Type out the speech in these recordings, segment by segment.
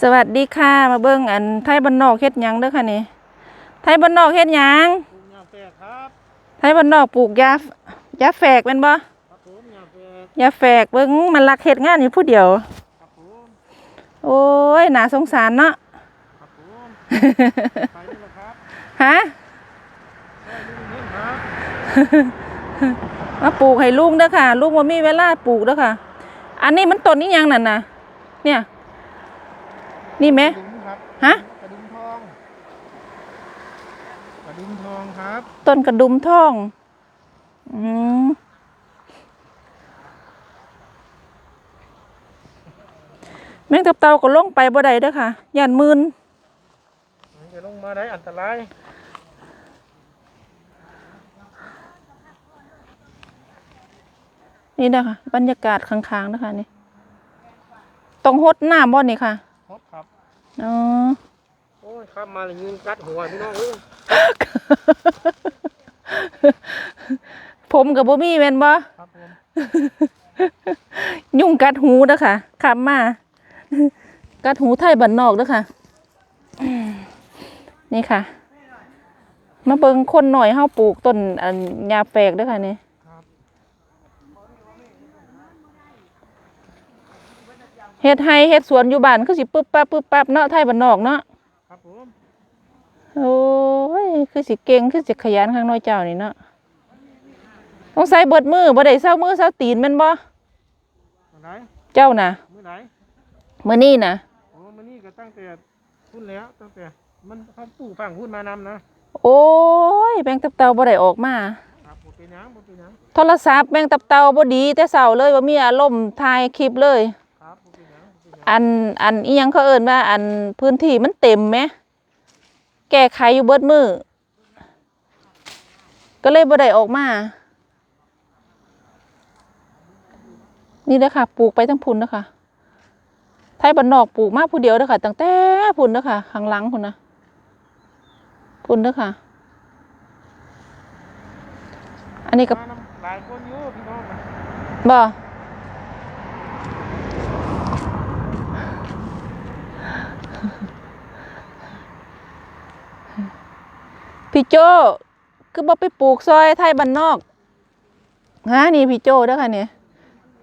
สวัสดีค่ะมาเบิ่งอันไทยบ้านนอกเฮ็ดหยังเด้อค่ะนี่ไทยบ้านนอกเฮ็ดหยังปลูกยางแฝกครับไทยบ้านนอกปลูกยายาแฝกแม่นบ่ครับผมยางแฝกยาแฝกเบิ่งมันรักเฮ็ดงานอยู่ผู้เดียวครับผมโอ้ยน่าสงสารเนาะครับผมไปนี่แหละครับฮะได้ลูกเงี้ยครับมาปลูกให้ลุงเด้อค่ะลุงบ่มีเวลาปลูกเด้อค่ะ อันนี้มันต้นนี้ยังนั่นน่ะเนี่ย นี่แหมกระดุมครับฮะกระดุมทองกระดุมทองครับต้นกระดุมทองอืมแมงตับเต่าก็ลงไปบ่ได้เด้อค่ะย่านมืนจะลงมาได้อันตรายนี่เด้อค่ะบรรยากาศข้างๆเด้อค่ะนี่ต้องหดน้ำบ่นี่ค่ะฮดครับ อ๋อโอ้ยครับมาเลยยืนกัดหัวพี่น้องเอ้ยผมกับบ่มีแม่นบ่ครับผมยุ่งกัดหูเด้อค่ะขับมา กัดหูไทยบ้านนอกเด้อค่ะนี่ค่ะ มาเบิ่งคนหน่อยเฮาปลูกต้นอันยาแฝกเด้อค่ะนี่ ครับ เฮ็ดไร่เฮ็ดสวนอยู่บ้านคือสิปึ๊บปั๊บปึ๊บปั๊บเนาะไทยบ้านนอกเนาะครับผมโอ้ยคือสิเก่งคือสิขยันข้างน้อยเจ้านี่เนาะต้องใส่เบิดมือบ่ได้เซามือเซาตีนแม่นบ่มาไหนเจ้าน่ะมื้อไหนมื้อนี้น่ะโอ้มันนี่ก็ตั้งแต่พุ่นแล้วตั้งแต่มันเขาปลูกฝั่งพุ่นมานำนะโอ้ยแมงตับเต่าบ่ได้ออกมาครับบ่เป็นหยังบ่เป็นหยังโทรศัพท์แมงตับเต่าบ่ดีแต่เช้าเลยบ่มีอารมณ์ถ่ายคลิปเลย อันอันอีหยังเขาเอิ้นว่า อันพื้นที่มันเต็มไหมแก้ไขอยู่เบิดมือก็เลยบ่ได้ออกมา นี่เด้อค่ะ ปลูกไปทั้งพุ่นเด้อค่ะ ไทยบ้านนอกปลูกมาผู้เดียวเด้อค่ะ ตั้งแต่พุ่นเด้อค่ะ ข้างหลังพุ่นนะพุ่นเด้อค่ะ อันนี้ก็มานำหลายคนอยู่พี่น้องนะบ่ พี่โจคือบ่ไปปลูกซอยไทยบ้านนอกฮะนี่พี่โจเด้อค่ะเนี่ย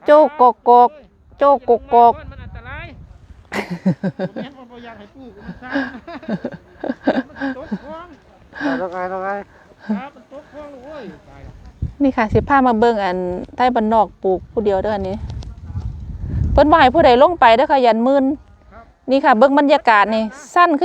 โจ้กกกกโจกกกกมันอันตรายผมเห็นว่าบ่อยากให้ปลูกมันซ่ามันตกคลองต้องไงต้องไงครับมันตกคลองโอ้ยตายแล้วนี่ค่ะสิพามาเบิ่งอันไทยบ้านนอกปลูกผู้เดียวเด้ออันนี้เพิ่นบ่ให้ผู้ใดลงไปเด้อค่ะยันมื่นครับนี่ค่ะ เบิ่งบรรยากาศนี่สั้นคือ